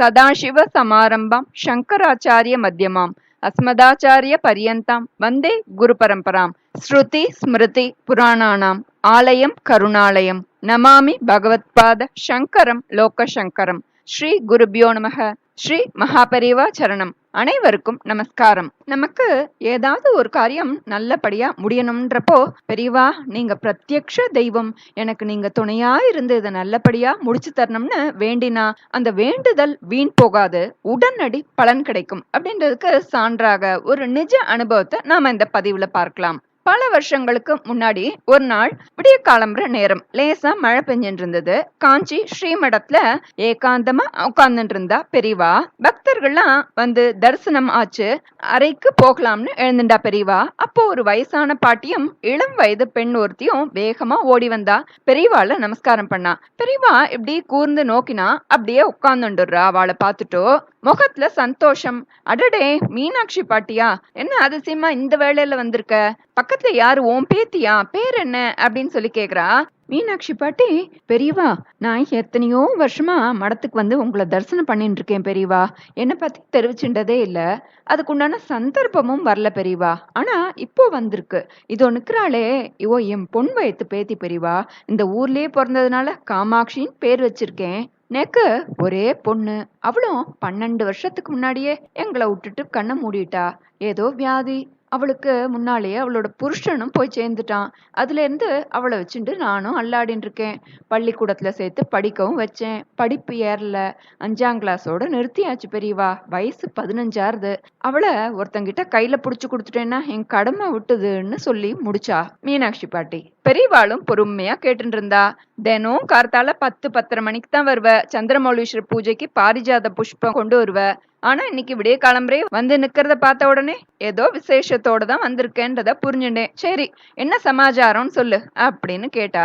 சதாசிவ சமாரம்பாம் சங்கராச்சாரிய மத்தியமாம் அஸ்மதாச்சாரிய பரியந்தாம் வந்தே குரு பரம்பராம். ஸ்ருதி ஸ்மிருதி புராணானாம். ஆலயம் கருணாலயம். நமாமி பகவத்பாத சங்கரம் லோக சங்கரம் ஸ்ரீ குருபியோ நமக. ஸ்ரீ மகாபரிவா சரணம். அனைவருக்கும் நமஸ்காரம். நமக்கு ஏதாவது ஒரு காரியம் நல்லபடியா முடியணும்ன்றப்போ பெரியவா நீங்க பிரத்யக்ஷ தெய்வம். எனக்கு நீங்க துணையா இருந்து இதை நல்லபடியா முடிச்சு தரணும்னு வேண்டினா அந்த வேண்டுதல் வீண் போகாது. உடனடி பலன் கிடைக்கும். அப்படின்றதுக்கு சான்றாக ஒரு நிஜ அனுபவத்தை நாம இந்த பதிவுல பார்க்கலாம். பல வருஷங்களுக்கு முன்னாடி ஒரு நாள் விடிய காலம்புற நேரம் லேசா மழை பெஞ்சிட்டு இருந்தது காஞ்சி ஸ்ரீமடத்துல ஏகாந்தமா உட்கார்ந்துட்டு இருந்தா பெரியவா. பக்தர்கள்லாம் வந்து தரிசனம் ஆச்சு அறைக்கு போகலாம்னு எழுந்துட்டா பெரியவா. அப்போ ஒரு வயசான பாட்டியும் இளம் வயது பெண் ஒருத்தியும் வேகமா ஓடி வந்தா பெரியவாள நமஸ்காரம் பண்ணா. பெரியவா இப்படி கூர்ந்து நோக்கினா அப்படியே உட்கார்ந்துடுறா அவளை பார்த்துட்டோ. முகத்துல சந்தோஷம். அடடே மீனாட்சி பாட்டியா? என்ன அதிசயமா இந்த வேலையில வந்திருக்க? பக்கத்துல யாரு? உன் பேத்தியா? பேர் என்ன? அப்படின்னு சொல்லி கேக்குறா. மீனாட்சி பாட்டி பெரியவா நான் எத்தனையோ வருஷமா மடத்துக்கு வந்து உங்களை தரிசனம் பண்ணிட்டு இருக்கேன் பெரியவா. என்னை பத்தி தெரிவிச்சுட்டதே இல்ல. அதுக்குண்டான சந்தர்ப்பமும் வரல பெரியவா. ஆனா இப்போ வந்திருக்கு. இதோ நிக்கிறாளே. இவோ என் பொன் வயத்து பேத்தி பெரியவா. இந்த ஊர்லயே பிறந்ததுனால காமாட்சின்னு பேர் வச்சிருக்கேன். நேக்கு ஒரே பொண்ணு. அவளும் பன்னெண்டு வருஷத்துக்கு முன்னாடியே எங்களை விட்டுட்டு கண்ணை மூடிட்டா. ஏதோ வியாதி. அவளுக்கு முன்னாலேயே அவளோட புருஷனும் போய் சேர்ந்துட்டான். அதுலேருந்து அவளை வச்சுட்டு நானும் அல்லாடின்னு இருக்கேன் பள்ளிக்கூடத்தில் சேர்த்து படிக்கவும் வச்சேன். படிப்பு ஏறல. அஞ்சாம் கிளாஸோட நிறுத்தியாச்சு பெரியவா. வயசு பதினஞ்சாருது அவளை ஒருத்தங்கிட்ட கையில் பிடிச்சி கொடுத்துட்டேன்னா என் கடமை விட்டுதுன்னு சொல்லி முடிச்சா மீனாட்சி பாட்டி. பெரியவாளும் பொறுமையா கேட்டுட்டு இருந்தா தினம் கார்த்தால பத்து பத்தரை மணிக்கு தான் வருவ. சந்திரமௌலீஸ்வரர் பூஜைக்கு பாரிஜாத புஷ்பம் கொண்டு வருவ. ஆனா இன்னைக்கு விடிய கிளம்புறே வந்து நிக்கிறத பார்த்த உடனே ஏதோ விசேஷத்தோட தான் வந்திருக்கேன்றத புரிஞ்சுட்டேன். சரி என்ன சமாச்சாரம்னு சொல்லு அப்படின்னு கேட்டா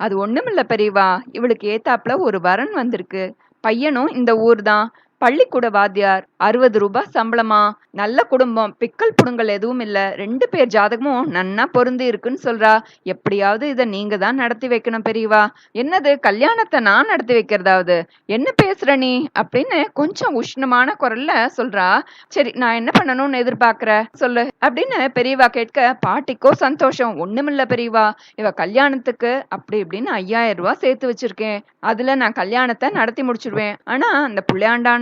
அது ஒண்ணுமில்ல பெரியவா இவளுக்கு ஏத்தாப்புல ஒரு வரன் வந்திருக்கு. பையனும் இந்த ஊர் தான் பள்ளிக்கூட வாத்தியார் அறுபது ரூபாய் சம்பளமா? நல்ல குடும்பம். பிக்கல் புடுங்கல் எதுவும் இல்ல. ரெண்டு பேர் ஜாதகமும் நன்னா பொருந்தி இருக்குன்னு சொல்றா. எப்படியாவது இத நீங்க தான் நடத்தி வைக்கணும் பெரியவா. என்னது கல்யாணத்தை நான் நடத்தி வைக்கிறதாவது? என்ன பேசுற நீ? அப்படின்னு கொஞ்சம் உஷ்ணமான குரல்ல சொல்றா. சரி நான் என்ன பண்ணணும்னு எதிர்பார்க்கற? சொல்லு. அப்படின்னு பெரியவா கேட்க பாட்டிக்கோ சந்தோஷம். ஒண்ணுமில்ல பெரியவா. இவ கல்யாணத்துக்கு அப்படி இப்படின்னு ஐயாயிரம் ரூபாய் சேர்த்து வச்சிருக்கேன். அதுல நான் கல்யாணத்தை நடத்தி முடிச்சிடுவேன் ஆனா அந்த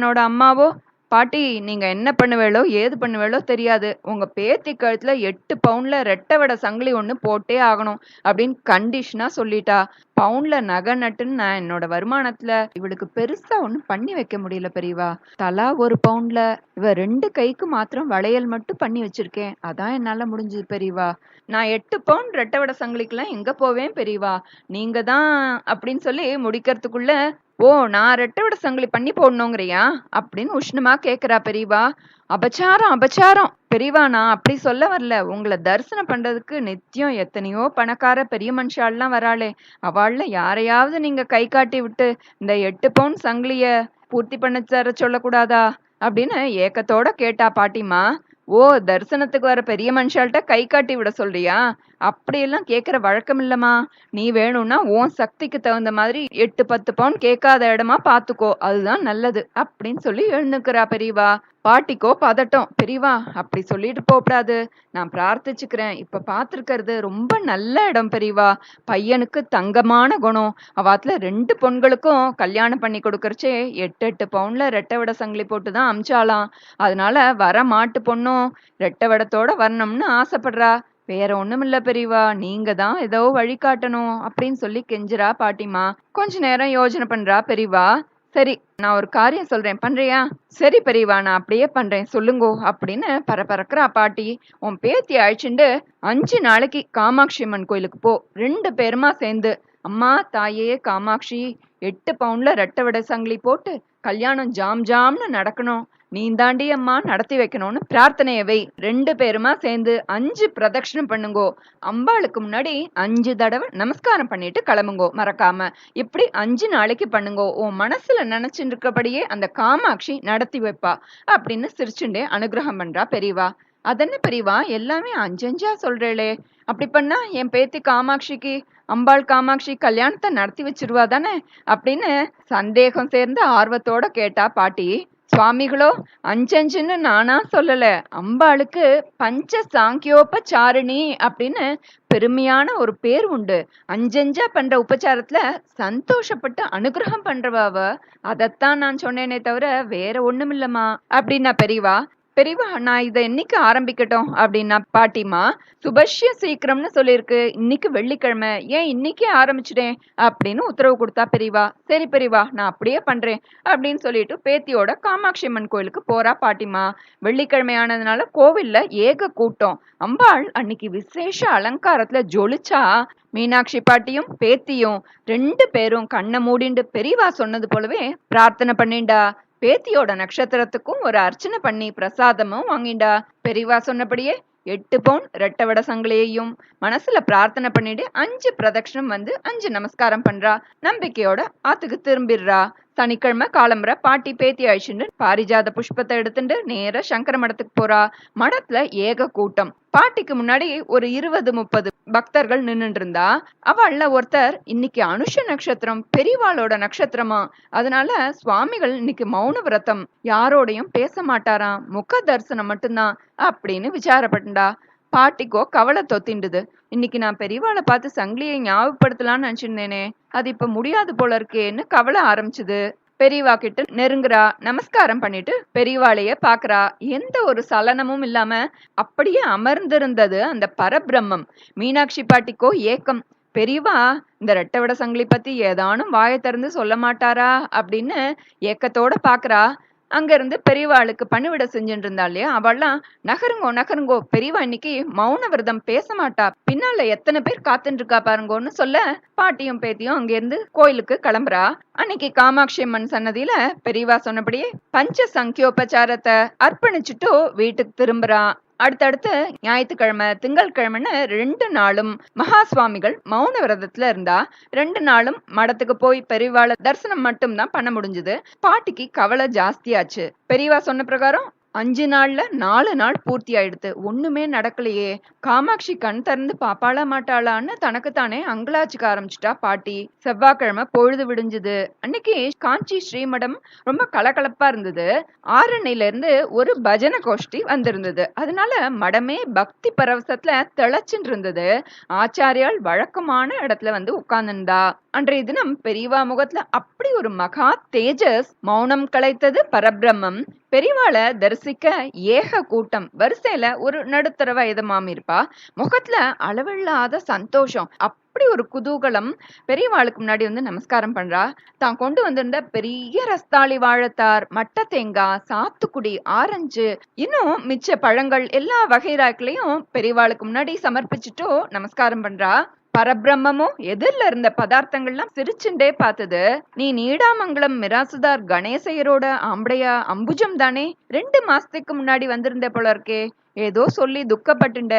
என்னோட அம்மாவோ பாட்டி நீங்க என்ன பண்ணுவேளோ ஏது பண்ணுவேளோ தெரியாது. உங்க பேத்தி கழுத்துல எட்டு பவுன்ல ரெட்டை வடை சங்கிலி ஒண்ணு போட்டே ஆகணும் அப்படின்னு கண்டிஷனா சொல்லிட்டா. பவுன்ல நகை நட்டுன்னு நான் என்னோட வருமானத்துல இவளுக்கு பெருசா ஒண்ணும் பண்ணி வைக்க முடியல பெரியவா. தலா ஒரு பவுன்ல இவ ரெண்டு கைக்கு மாத்திரம் வளையல் மட்டும் பண்ணி வச்சிருக்கேன். அதான் என்னால முடிஞ்சது பெரியவா. நான் எட்டு பவுன் ரெட்டை வடை சங்கிலிக்கெல்லாம் எங்க போவேன் பெரியவா? நீங்க தான் அப்படின்னு சொல்லி முடிக்கிறதுக்குள்ள ஓ நான் ரெட்டை சங்கிலி பண்ணி போடணுங்கிறியா? அப்படின்னு உஷ்ணமா கேக்குறா பெரியவா. அபச்சாரம் அபச்சாரம். பெரியவா நான் அப்படி சொல்ல வரல. உங்களை தரிசனம் பண்றதுக்கு நித்தியம் எத்தனையோ பணக்கார பெரிய மனுஷாலாம் வராளே. அவள்ல யாரையாவது நீங்க கை காட்டி விட்டு இந்த எட்டு பவுன் சங்கிலிய பூர்த்தி பண்ண தர சொல்லக்கூடாதா? அப்படின்னு ஏக்கத்தோட கேட்டா பாட்டிமா ஓ தரிசனத்துக்கு வர பெரிய மனுஷால்கிட்ட கை காட்டி விட சொல்றியா? அப்படியெல்லாம் கேட்குற வழக்கம் இல்லைம்மா. நீ வேணும்னா உன் சக்திக்கு தகுந்த மாதிரி எட்டு பத்து பவுன் கேட்காத இடமா பார்த்துக்கோ அதுதான் நல்லது. அப்படின்னு சொல்லி எழுந்துக்கிறா பெரியவா. பாட்டிக்கோ பதட்டம். பெரியவா அப்படி சொல்லிட்டு போகக்கூடாது நான் பிரார்த்திச்சுக்கிறேன். இப்போ பார்த்துருக்கிறது ரொம்ப நல்ல இடம் பெரியவா. பையனுக்கு தங்கமான குணம். அவாத்தில் ரெண்டு பொண்களுக்கும் கல்யாணம் பண்ணி கொடுக்கறச்சே எட்டு எட்டு பவுனில் ரெட்டை விட சங்கிலி போட்டு தான் அமிச்சாலாம் அதனால வர மாட்டு பொண்ணும் ரெட்டை விடத்தோட வரணும்னு ஆசைப்படுறா. வேற ஒண்ணுமில்ல பெரியவா நீங்க தான் ஏதோ வழிகாட்டணும் அப்படின்னு சொல்லி கெஞ்சுறா பாட்டிமா. கொஞ்ச நேரம் யோஜனை பண்றா பெரியவா. சரி நான் ஒரு காரியம் சொல்றேன். பண்றியா? சரி பெரியவா நான் அப்படியே பண்றேன். சொல்லுங்கோ அப்படின்னு பரபரக்கிறா பாட்டி. உன் பேத்தி அழிச்சுண்டு அஞ்சு நாளைக்கு காமாட்சி அம்மன் கோயிலுக்கு போ. ரெண்டு பேருமா சேர்ந்து. அம்மா தாயே காமாட்சி. எட்டு பவுன்ல ரெட்டை விட சங்கிலி போட்டு கல்யாணம் ஜாம் ஜாம்னு நடக்கணும். நீ தாண்டி அம்மா நடத்தி வைக்கணும்னு பிரார்த்தனையை வை. ரெண்டு பேருமா சேர்ந்து அஞ்சு பிரதட்சணம் பண்ணுங்கோ. அம்பாளுக்கு முன்னாடி அஞ்சு தடவை நமஸ்காரம் பண்ணிட்டு கிளம்புங்கோ. மறக்காம. இப்படி அஞ்சு நாளைக்கு பண்ணுங்கோ. உன் மனசுல நினைச்சுட்டு இருக்கபடியே அந்த காமாட்சி நடத்தி வைப்பா. அப்படின்னு சிரிச்சுண்டே அனுகிரகம் பண்றா பெரியவா. அதென்ன பெரியவா? எல்லாமே அஞ்சஞ்சா சொல்றேளே. அப்படி பண்ணா என் பேத்தி காமாட்சிக்கு அம்பாள் காமாட்சி கல்யாணத்தை நடத்தி வச்சிருவா தானே? அப்படின்னு சந்தேகம் சேர்ந்து ஆர்வத்தோட கேட்டா பாட்டி சுவாமிகளோ அஞ்சஞ்சுன்னு நானா சொல்லல. அம்பாளுக்கு பஞ்ச சாங்கியோபச்சாரிணி அப்படின்னு பெருமையான ஒரு பேர் உண்டு. அஞ்சஞ்சா பண்ற உபச்சாரத்துல சந்தோஷப்பட்டு அனுகிரகம் பண்றவாவ அதைத்தான் நான் சொன்னேனே தவிர வேற ஒண்ணுமில்லம்மா. அப்படின்னா பெரியவா பெரியவா நான் இதை என்னைக்கு ஆரம்பிக்கட்டும் அப்படின்னா பாட்டிமா சுபஷ்ய சீக்கிரம்னு சொல்லியிருக்கு. இன்னைக்கு வெள்ளிக்கிழமை. ஏன் இன்னைக்கே ஆரம்பிச்சிட்டேன்? அப்படின்னு உத்தரவு கொடுத்தா பெரியவா சரி பெரியவா நான் அப்படியே பண்றேன். அப்படின்னு சொல்லிட்டு பேத்தியோட காமாட்சி அம்மன் கோயிலுக்கு போறா பாட்டிமா வெள்ளிக்கிழமை ஆனதுனால கோவில்ல ஏக கூட்டம். அம்பாள் அன்னைக்கு விசேஷ அலங்காரத்துல ஜொலிச்சா. மீனாட்சி பாட்டியும் பேத்தியும் ரெண்டு பேரும் கண்ணை மூடிண்டு பெரியவா சொன்னது போலவே பிரார்த்தனை பண்ணிண்டா. பேத்தியோட நட்சத்திரத்துக்கும் ஒரு அர்ச்சனை பண்ணி பிரசாதமும் வாங்கிண்டா. பெரியவா சொன்னபடியே எட்டு பவுன் ரெட்டவட சங்கிலியையும் மனசுல பிரார்த்தனை பண்ணிட்டு அஞ்சு பிரதட்சணம் வந்து அஞ்சு நமஸ்காரம் பண்றா. நம்பிக்கையோட ஆத்துக்கு திரும்பிடுறா. சனிக்கிழமை காலம்புற பாட்டி பேத்தி அழிச்சுட்டு பாரிஜாத புஷ்பத்தை எடுத்துட்டு நேர சங்கர மடத்துக்கு போறா. மடத்துல ஏக கூட்டம். பாட்டிக்கு முன்னாடி ஒரு இருபது முப்பது பக்தர்கள் நின்னுட்டு இருந்தா அவள்ல ஒருத்தர் இன்னைக்கு அனுஷ நட்சத்திரம் பெரியவாளோட நட்சத்திரமா? அதனால சுவாமிகள் இன்னைக்கு மௌன விரதம். யாரோடையும் பேச மாட்டாராம். முக தரிசனம் மட்டும்தான். அப்படின்னு விசாரப்பட்டுண்டா. பாட்டிக்கோ கவலை தொத்திண்டுது இன்னைக்கு நான் பெரியவாளை பார்த்து சங்கிலியை ஞாபகப்படுத்தலாம்னு நினைச்சிருந்தேனே அது இப்ப முடியாது போல இருக்கேன்னு கவலை ஆரம்பிச்சுது. பெரியவா கிட்ட நெருங்குறா நமஸ்காரம் பண்ணிட்டு பெரியவாளைய பாக்குறா எந்த ஒரு சலனமும் இல்லாம அப்படியே அமர்ந்திருந்தது அந்த பரபிரம்மம். மீனாட்சி பாட்டிக்கோ ஏக்கம். பெரியவா இந்த ரெட்டவட சங்கிலி பத்தி ஏதானும் வாயை திறந்து சொல்ல மாட்டாரா அப்படின்னு ஏக்கத்தோட பாக்குறா அங்க இருந்து பெரியவாளுக்கு பணிவிட செஞ்சுட்டு இருந்தா இல்லையா? அவள்லாம் நகருங்கோ நகருங்கோ பெரியவா இன்னைக்கு மௌன விரதம் பேச மாட்டா. பின்னால எத்தனை பேர் காத்துட்டு இருக்கா பாருங்கோன்னு சொல்ல பாட்டியும் பேத்தியும் அங்க இருந்து கோயிலுக்கு கிளம்புறா. அன்னைக்கு காமாட்சி அம்மன் சன்னதியில பெரியவா சொன்னபடியே பஞ்ச சங்கியோபச்சாரத்தை அர்ப்பணிச்சுட்டு வீட்டுக்கு திரும்புறா. அடுத்தடுத்து ஞாயிற்றுக்கிழமை திங்கட்கிழமைன்னு ரெண்டு நாளும் மகா சுவாமிகள் மௌன விரதத்துல இருந்தா ரெண்டு நாளும் மடத்துக்கு போய் பெரியவாள தரிசனம் மட்டும்தான் பண்ண முடிஞ்சது. பாட்டிக்கு கவலை ஜாஸ்தியாச்சு. பெரியவா சொன்ன பிரகாரம் அஞ்சு நாள்ல நாலு நாள் பூர்த்தி ஆயிடுத்து. ஒண்ணுமே நடக்கலையே. காமாட்சி கண் திறந்து பாப்பாளா மாட்டாளான்னு தனக்குத்தானே அங்கலாச்சுக்க ஆரம்பிச்சிட்டா பாட்டி. செவ்வாய்க்கிழமை பொழுது விடிஞ்சுது. அன்னைக்கு காஞ்சி ஸ்ரீமடம் ரொம்ப கலகலப்பா இருந்தது. ஆரணில இருந்து ஒரு பஜன கோஷ்டி வந்திருந்தது. அதனால மடமே பக்தி பரவசத்துல திளைச்சுட்டு இருந்தது ஆச்சாரியால் வழக்கமான இடத்துல வந்து உட்கார்ந்துருந்தா. அன்றைய தினம் பெரியவா முகத்துல அப்படி ஒரு மகா தேஜஸ் மௌனம் கலைத்தது பரபிரம்மம். பெரியவாளை தரிசிக்க ஏக கூட்டம். வரிசையில ஒரு நடுத்தர வயது மாமி இருப்பா. முகத்துல அளவில்லாத சந்தோஷம். அப்படி ஒரு குதூகலம் பெரியவாளுக்கு முன்னாடி வந்து நமஸ்காரம் பண்றா. தான் கொண்டு வந்திருந்த பெரிய ரஸ்தாளி வாழைத்தார் மட்ட தேங்காய் சாத்துக்குடி ஆரஞ்சு இன்னும் மிச்ச பழங்கள் எல்லா வகைராக்களையும் பெரியவாளுக்கு முன்னாடி சமர்ப்பிச்சுட்டோ நமஸ்காரம் பண்றா. பரபிரம்மமும் எதிரில் இருந்த பதார்த்தங்கள்லாம் சிரிச்சுண்டே பார்த்தது நீ நீடாமங்கலம் மிராசுதார் கணேசையரோட ஆம்படையா அம்புஜம் தானே? ரெண்டு மாசத்துக்கு முன்னாடி வந்திருந்த போல இருக்கே. ஏதோ சொல்லி துக்கப்பட்டுண்ட.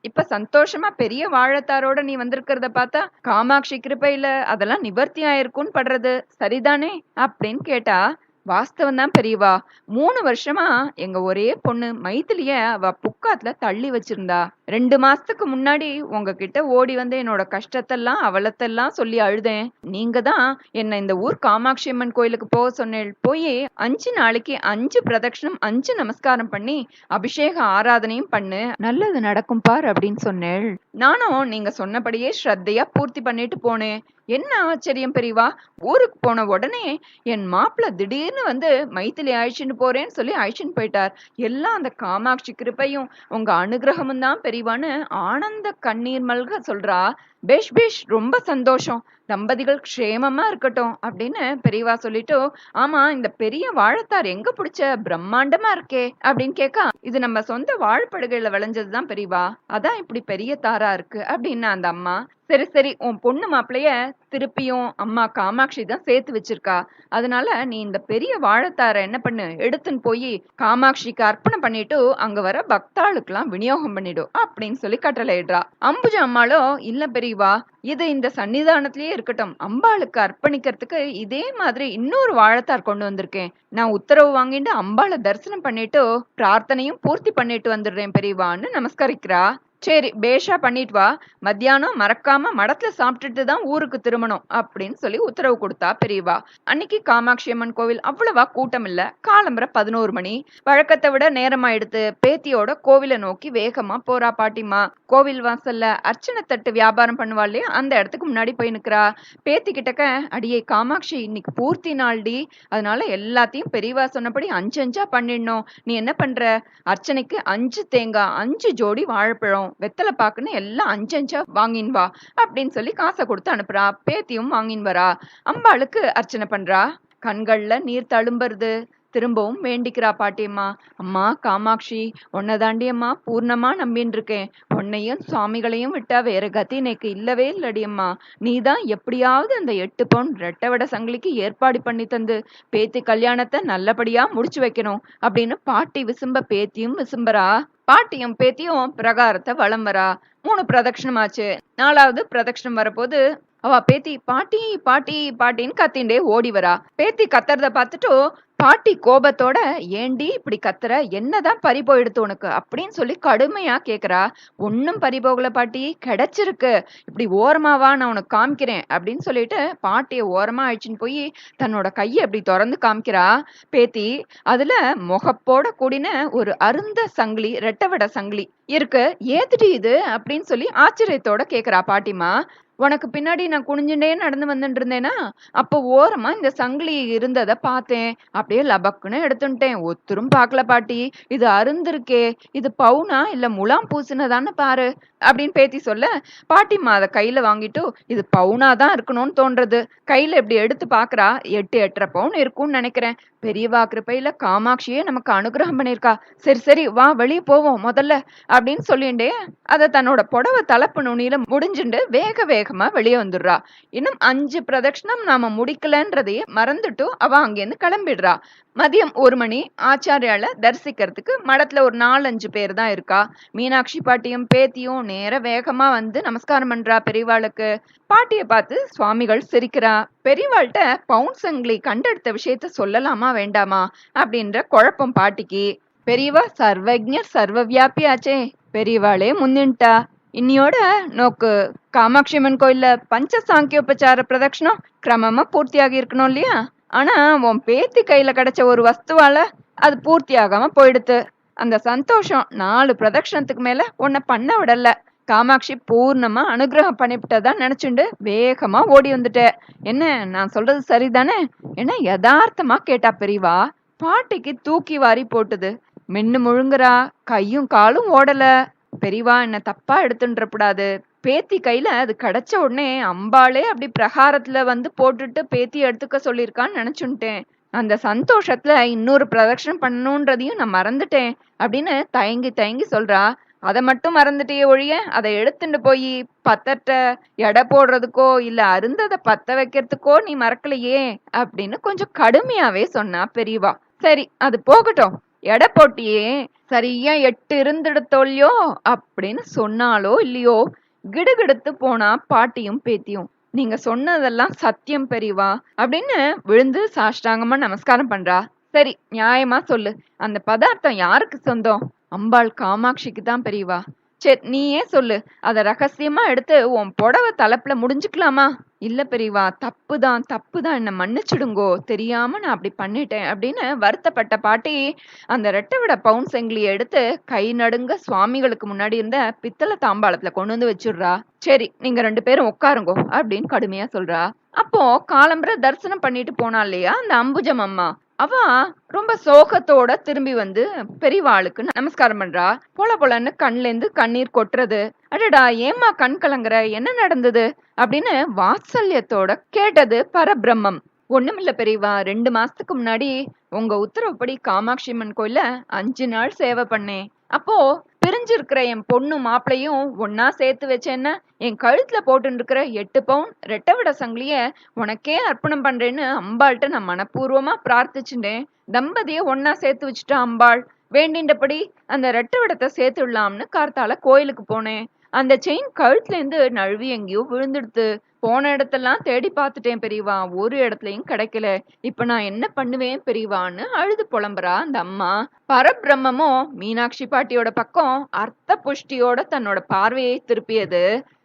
இப்ப சந்தோஷமா பெரிய வாழத்தாரோட நீ வந்திருக்கிறத பார்த்தா காமாட்சி கிருப்பையில அதெல்லாம் நிவர்த்தி ஆயிருக்கும்னு படுறது. சரிதானே? அப்படின்னு கேட்டா வாஸ்தவம் தான் பெரியவா. மூணு வருஷமா எங்க ஒரே பொண்ணு மைத்திலிய அவ புக்காத்துல தள்ளி வச்சிருந்தா. ரெண்டு மாசத்துக்கு முன்னாடி உங்ககிட்ட ஓடி வந்து என்னோட கஷ்டத்தெல்லாம் அவலத்தெல்லாம் சொல்லி அழுதேன். நீங்க தான் என்னை இந்த ஊர் காமாட்சி அம்மன் கோயிலுக்கு போக சொன்னேன் போய் அஞ்சு நாளைக்கு அஞ்சு பிரதட்சணம் அஞ்சு நமஸ்காரம் பண்ணி அபிஷேக ஆராதனையும் பண்ணு. நல்லது நடக்கும் பார் அப்படின்னு சொன்னேள். நானும் நீங்க சொன்னபடியே ஸ்ரத்தையா பூர்த்தி பண்ணிட்டு போனேன். என்ன ஆச்சரியம் பெரியவா? ஊருக்கு போன உடனே என் மாப்பிள்ள திடீர்னு வந்து மைத்திலி அழிச்சுன்னு போறேன்னு சொல்லி அழிச்சுன்னு போயிட்டார். எல்லாம் அந்த காமாட்சி கிருப்பையும் உங்க அனுகிரகமும் தான் பெரிய பெரியவான்னு ஆனந்த கண்ணீர் மல்க சொல்றா பேஷ் பேஷ் ரொம்ப சந்தோஷம். தம்பதிகள் க்ஷேமமா இருக்கட்டும் அப்படின்னு பெரியவா சொல்லிட்டு ஆமா இந்த பெரிய வாழைத்தார் எங்க பிடிச்ச? பிரம்மாண்டமா இருக்கே அப்படின்னு கேக்கா இது நம்ம சொந்த வாழைப்படுகையில விளைஞ்சதுதான் பெரியவா. அதான் இப்படி பெரிய தாரா இருக்கு அப்படின்னு அந்த அம்மா சரி சரி உன் பொண்ணு மாப்பிளைய திருப்பியும் அம்மா காமாட்சி தான் சேர்த்து வச்சிருக்கா. அதனால நீ இந்த பெரிய வாழைத்தார என்ன பண்ணு? எடுத்துன்னு போய் காமாட்சிக்கு அர்ப்பணம் பண்ணிட்டு அங்க வர பக்தாளுக்கெல்லாம் விநியோகம் பண்ணிடும் அப்படின்னு சொல்லி கட்டளையிடுறா அம்புஜ அம்மாளோ இல்ல பெரிய பெரியவா இது இந்த சன்னிதானத்திலேயே இருக்கட்டும். அம்பாளுக்கு அர்ப்பணிக்கிறதுக்கு இதே மாதிரி இன்னொரு வாழத்தார் கொண்டு வந்திருக்கேன். நான் உத்தரவு வாங்கிட்டு அம்பாளை தரிசனம் பண்ணிட்டு பிரார்த்தனையும் பூர்த்தி பண்ணிட்டு வந்துடுறேன் பெரியவான்னு நமஸ்கரிக்கிறா. சரி பேஷா பண்ணிட்டு வா. மத்தியானம் மறக்காம மடத்துல சாப்பிட்டுட்டு தான் ஊருக்கு திரும்பணும் அப்படின்னு சொல்லி உத்தரவு கொடுத்தா பெரியவா. அன்னைக்கு காமாட்சி அம்மன் கோவில் அவ்வளவா கூட்டம் இல்ல. காலம்பர பதினோரு மணி. வழக்கத்தை விட நேரமா எடுத்து பேத்தியோட கோவிலை நோக்கி வேகமா போறா பாட்டிமா கோவில் வாசல்ல அர்ச்சனை தட்டு வியாபாரம் பண்ணுவா இல்லையா? அந்த இடத்துக்கு முன்னாடி போய் நிக்கிறா. பேத்தி கிட்டக்க அடியே காமாட்சி இன்னைக்கு பூர்த்தி நாள்டி. அதனால எல்லாத்தையும் பெரியவா சொன்னபடி அஞ்சு அஞ்சா பண்ணிடணும். நீ என்ன பண்ற? அர்ச்சனைக்கு அஞ்சு தேங்காய் அஞ்சு ஜோடி வாழைப்பழம். வெத்தலை பாக்குன்னு எல்லாம் அஞ்சு அஞ்சா வாங்கின் வா அப்படின்னு சொல்லி காசை கொடுத்து அனுப்புறா. பேத்தியும் வாங்கின் வரா. அம்பாளுக்கு அர்ச்சனை பண்றா. கண்கள்ல நீர் தழும்புறது. திரும்பவும் வேண்டிக்கிறா பாட்டியம்மா. அம்மா காமாட்சி உன்னை அம்மா பூர்ணமா நம்பின்னு இருக்கேன் உன்னையும் சுவாமிகளையும் விட்டா வேற கதி எனக்கு இல்லவே இல்லடியம்மா நீ தான் எப்படியாவது அந்த எட்டு பவுன் ரெட்டை விட சங்கிலிக்கு ஏற்பாடு பண்ணி தந்து பேத்தி கல்யாணத்தை நல்லபடியா முடிச்சு வைக்கணும் அப்படின்னு பாட்டி விசும்ப பேத்தியும் விசும்பரா பாட்டியும் பேத்தியும் பிரகாரத்தை வலம் வரா. மூணு பிரதட்சணமாச்சு. நாலாவது பிரதட்சணம் வரப்போது அவ பேத்தி பாட்டி பாட்டி பாட்டின்னு கத்திண்டே ஓடி வரா. பேத்தி கத்துறத பார்த்துட்டு பாட்டி கோபத்தோட ஏண்டி இப்படி கத்துற? என்னதான் பறி போயிடுத்து உனக்கு? அப்படின்னு சொல்லி கடுமையா கேக்குறா. ஒன்னும் பறி போகல பாட்டி. கிடைச்சிருக்கு. இப்படி ஓரமாவா நான் உனக்கு காமிக்கிறேன். அப்படின்னு சொல்லிட்டு பாட்டிய ஓரமா அழிச்சுன்னு போய் தன்னோட கையை அப்படி திறந்து காமிக்கிறா. பேத்தி அதுல முகப்போட கூடின ஒரு அருந்த சங்கிலி ரெட்டவட சங்கிலி இருக்கு. ஏத்துட்டு இது? அப்படின்னு சொல்லி ஆச்சரியத்தோட கேக்குறா பாட்டிமா உனக்கு பின்னாடி நான் குனிஞ்சுட்டே நடந்து வந்துட்டு இருந்தேனா? அப்போ ஓரமா இந்த சங்கிலி இருந்ததை பார்த்தேன். அப்படியே லபக்குன்னு எடுத்துட்டேன் ஒத்தரும் பார்க்கல பாட்டி. இது அருந்திருக்கே. இது பவுனா? இல்ல முலாம் பூசினதான்னு பாரு. அப்படின்னு பேத்தி சொல்ல பாட்டிம்மா அதை கையில வாங்கிட்டு இது பவுனா தான் இருக்கணும்னு தோன்றது. கையில இப்படி எடுத்து பாக்குறா எட்டு எட்டரை பவுன் இருக்கும்னு நினைக்கிறேன். பெரியவா கிருப்பையில காமாட்சியே நமக்கு அனுகிரகம் பண்ணிருக்கா சரி சரி வா வெளியே போவோம் முதல்ல அப்படின்னு சொல்லிண்டே அதை தன்னோட புடவை தலப்பு நுனியில முடிஞ்சுண்டு வேக வேகமா வெளியே வந்துடுறா. இன்னும் அஞ்சு பிரதட்சணம் நாம முடிக்கலன்றதையே மறந்துட்டு அவ அங்கேருந்து கிளம்பிடுறா. மதியம் ஒரு மணி ஆச்சாரியால தரிசிக்கிறதுக்கு மடத்துல ஒரு நாலஞ்சு பேர் தான் இருக்கா. மீனாட்சி பாட்டியும் பேத்தியும் நேர வேகமா வந்து நமஸ்காரம் பண்றா பெரியவாளுக்கு. பாட்டியை பார்த்து சுவாமிகள் சிரிக்கிறா. பெரியவாள்கிட்ட பவுன் சங்கிலி கண்டெடுத்த விஷயத்த சொல்லலாமா வேண்டாமா? அப்படின்ற குழப்பம் பாட்டிக்கு. பெரியவா சர்வஜர் சர்வவியாபி ஆச்சே பெரியவாளே முன்னின்ட்டா. இன்னியோட நோக்கு காமாட்சி அம்மன் கோயில்ல பஞ்ச சாங்கியோபச்சார பிரதட்சணம் கிரமமா பூர்த்தியாகி இருக்கணும் இல்லையா? ஆனா உன் பேத்தி கையில கிடைச்ச ஒரு வஸ்துவால அது பூர்த்தி ஆகாம போயிடுத்து. அந்த சந்தோஷம் நாலு பிரதட்சணத்துக்கு மேல உன்னை பண்ண விடல. காமாட்சி பூர்ணமா அனுகிரகம் பண்ணிவிட்டதா நினைச்சுண்டு வேகமா ஓடி வந்துட்ட. என்ன நான் சொல்றது சரிதானே? என்ன யதார்த்தமா கேட்டா பெரியவா பாட்டிக்கு தூக்கி வாரி போட்டுது. மென்னு முழுங்குறா கையும் காலும் ஓடல. பெரியவா என்ன தப்பா எடுத்துன்றப்படாது. பேத்தி கையில அது கிடைச்ச உடனே அம்பாளே அப்படி பிரகாரத்துல வந்து போட்டுட்டு பேத்தி எடுத்துக்க சொல்லியிருக்கான்னு நினைச்சுட்டேன். அந்த சந்தோஷத்துல இன்னொரு பிரதட்சணம் பண்ணணுன்றதையும் நான் மறந்துட்டேன் அப்படின்னு தயங்கி தயங்கி சொல்றா. அதை மட்டும் மறந்துட்டே ஒழிய அதை எடுத்துட்டு போய் பத்தட்ட எடை போடுறதுக்கோ இல்ல அருந்ததை பத்த வைக்கிறதுக்கோ நீ மறக்கலையே அப்படின்னு கொஞ்சம் கடுமையாவே சொன்னா பெரியவா. சரி அது போகட்டும். எடை போட்டியே சரியா எட்டு இருந்துடுத்தோல்லையோ அப்படின்னு சொன்னாலோ இல்லையோ கிடுகிடுத்து போனா பாட்டியும் பேத்தியும் நீங்க சொன்னதெல்லாம் சத்தியம் பெரியவா அப்படின்னு விழுந்து சாஷ்டாங்கமா நமஸ்காரம் பண்றா. சரி நியாயமா சொல்லு. அந்த பதார்த்தம் யாருக்கு சொந்தம்? அம்பாள் காமாட்சிக்கு தான் பெரியவா. சரி நீயே சொல்லு. அதை ரகசியமா எடுத்து உன் புடவை தலைப்புல முடிஞ்சுக்கலாமா? இல்ல பெரியவா தப்பு தான் என்ன மன்னிச்சிடுங்கோ. தெரியாம நான் அப்படி பண்ணிட்டேன் அப்படின்னு வருத்தப்பட்ட பாட்டி அந்த ரெட்டை விட பவுன் செங்கிலியை எடுத்து கை நடுங்க சுவாமிகளுக்கு முன்னாடி இருந்த பித்தளை தாம்பாளத்துல கொண்டு வந்து வச்சிடுறா. சரி நீங்க ரெண்டு பேரும் உட்காருங்கோ அப்படின்னு கடுமையா சொல்றா. அப்போ காலம்பர தரிசனம் பண்ணிட்டு போனா இல்லையா அந்த அம்புஜம் அம்மா? அவ ரொம்ப சோகத்தோட திரும்பி வந்து பெரியவாளுக்கு நமஸ்காரம் பண்றா. போல போலன்னு கண்ல இருந்து கண்ணீர் கொட்டுறது. அடடா ஏமா கண் கலங்குற? என்ன நடந்தது? அப்படின்னு வாத்சல்யத்தோட கேட்டது பரபிரம்மம். ஒண்ணுமில்ல பெரியவா ரெண்டு மாசத்துக்கு முன்னாடி உங்க உத்தரவுப்படி காமாட்சி அம்மன் கோயில அஞ்சு நாள் சேவை பண்ணேன். அப்போ பிரிஞ்சிருக்கிற என் பொண்ணு மாப்பிளையும் ஒன்னா சேர்த்து வச்சேன்னா என் கழுத்துல போட்டு இருக்கிற எட்டு பவுன் ரெட்டை விட சங்கிலிய உனக்கே அர்ப்பணம் பண்றேன்னு அம்பாள்கிட்ட நான் மனப்பூர்வமா பிரார்த்திச்சுட்டேன். தம்பதிய ஒன்னா சேர்த்து வச்சுட்டா அம்பாள். வேண்டின்றபடி அந்த ரெட்டை விடத்தை சேர்த்து விடலாம்னு கார்த்தால கோயிலுக்கு போனேன். அந்த செயின் கழுத்துலேருந்து நழுவி எங்கேயோ விழுந்துடுத்து. போன இடத்தெல்லாம் தேடி பார்த்துட்டேன் பெரியவா. ஒரு இடத்துலையும் கிடைக்கல. இப்ப நான் என்ன பண்ணுவேன் பெரியவான்னு அழுது புலம்புறா அந்த அம்மா. பரபிரம்மமும் மீனாட்சி பாட்டியோட பக்கம் அர்த்த புஷ்டியோட தன்னோட பார்வையை திருப்பியது.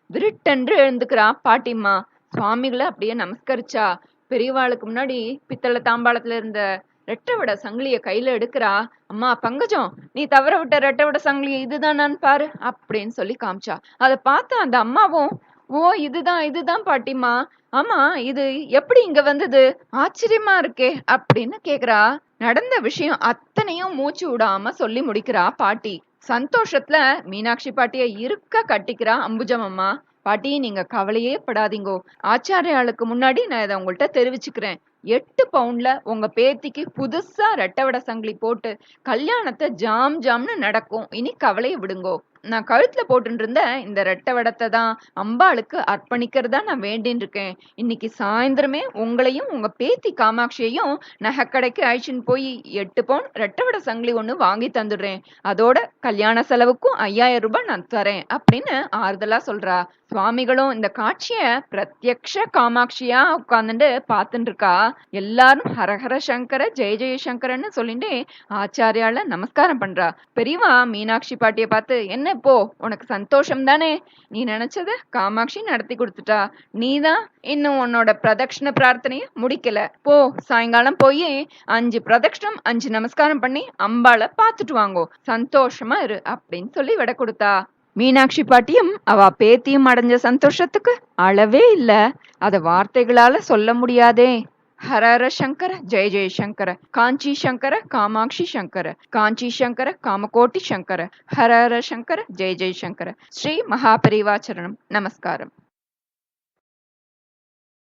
விருட்டென்று எழுந்துக்கிறா பாட்டிம்மா. சுவாமிகளை அப்படியே நமஸ்கரிச்சா. பெரியவாளுக்கு முன்னாடி பித்தளை தாம்பாளத்துல இருந்த ரெட்டை விட சங்கிலிய கையில எடுக்கிறா. அம்மா பங்கஜம் நீ தவற விட்ட ரெட்டை விட சங்கிலி இதுதானான்னு பாரு அப்படின்னு சொல்லி காமிச்சா. அதை பார்த்த அந்த அம்மாவும் ஓ இதுதான் இதுதான் பாட்டிமா ஆமா இது எப்படி இங்க வந்தது? ஆச்சரியமா இருக்கே அப்படின்னு கேக்குறா. நடந்த விஷயம் அத்தனையும் மூச்சு விடாம சொல்லி முடிக்கிறா பாட்டி. சந்தோஷத்துல மீனாட்சி பாட்டிய இருக்க கட்டிக்கிறா அம்புஜம் அம்மா. பாட்டி நீங்க கவலையே படாதீங்கோ. ஆச்சாரியாளுக்கு முன்னாடி நான் இதை உங்கள்கிட்ட தெரிவிச்சுக்கிறேன். எட்டு பவுண்ட்ல உங்க பேத்திக்கு புதுசா ரெட்டவட சங்கிலி போட்டு கல்யாணத்தை ஜாம் ஜாம்னு நடக்கும். இனி கவலையை விடுங்கோ. நான் கழுத்துல போட்டு இருந்த இந்த ரெட்டை வடத்தை தான் அம்பாளுக்கு அர்ப்பணிக்கிறதா நான் வேண்டின்னு இருக்கேன். இன்னைக்கு சாயந்தரமே உங்களையும் உங்க பேத்தி காமாட்சியையும் நகைக்கடைக்கு அழிச்சுன்னு போய் எட்டு பவுன் ரெட்டவட சங்கிலி ஒன்று வாங்கி தந்துடுறேன். அதோட கல்யாண செலவுக்கும் ஐயாயிரம் ரூபாய் நான் தரேன் அப்படின்னு ஆறுதலா சொல்றா. சுவாமிகளும் இந்த காட்சிய பிரத்யக்ஷ காமாட்சியா உட்கார்ந்துட்டு பார்த்துட்டு இருக்கா எல்லாரும் ஹரஹர சங்கர ஜெய ஜெய சங்கரன்னு சொல்லிட்டு ஆச்சாரியால நமஸ்காரம் பண்றா. பெரியவா மீனாட்சி பாட்டிய பார்த்து என்ன போ உனக்கு சந்தோஷம் தானே நீ நினைச்சத காமாட்சி நடத்தி கொடுத்துட்டா. நீதான் இன்னும் உன்னோட பிரதட்சண பிரார்த்தனைய முடிக்கல. போ சாயங்காலம் போய் அஞ்சு பிரதட்சிணம் அஞ்சு நமஸ்காரம் பண்ணி அம்பாளை பார்த்துட்டு வாங்கோ. சந்தோஷமா இரு அப்படின்னு சொல்லி விட கொடுத்தா. மீனாட்சி பாட்டியும் அவ பேத்தியும் அடைஞ்ச சந்தோஷத்துக்கு அளவே இல்ல. அத வார்த்தைகளால சொல்ல முடியாதே. ஹரஹர சங்கர ஜெய ஜெய சங்கர காஞ்சி சங்கர காமாட்சி சங்கர காஞ்சி சங்கர காமகோட்டி சங்கர ஹரஹர சங்கர ஜெய ஜெய சங்கர. ஸ்ரீ மகாபரிவாச்சரணம். நமஸ்காரம்.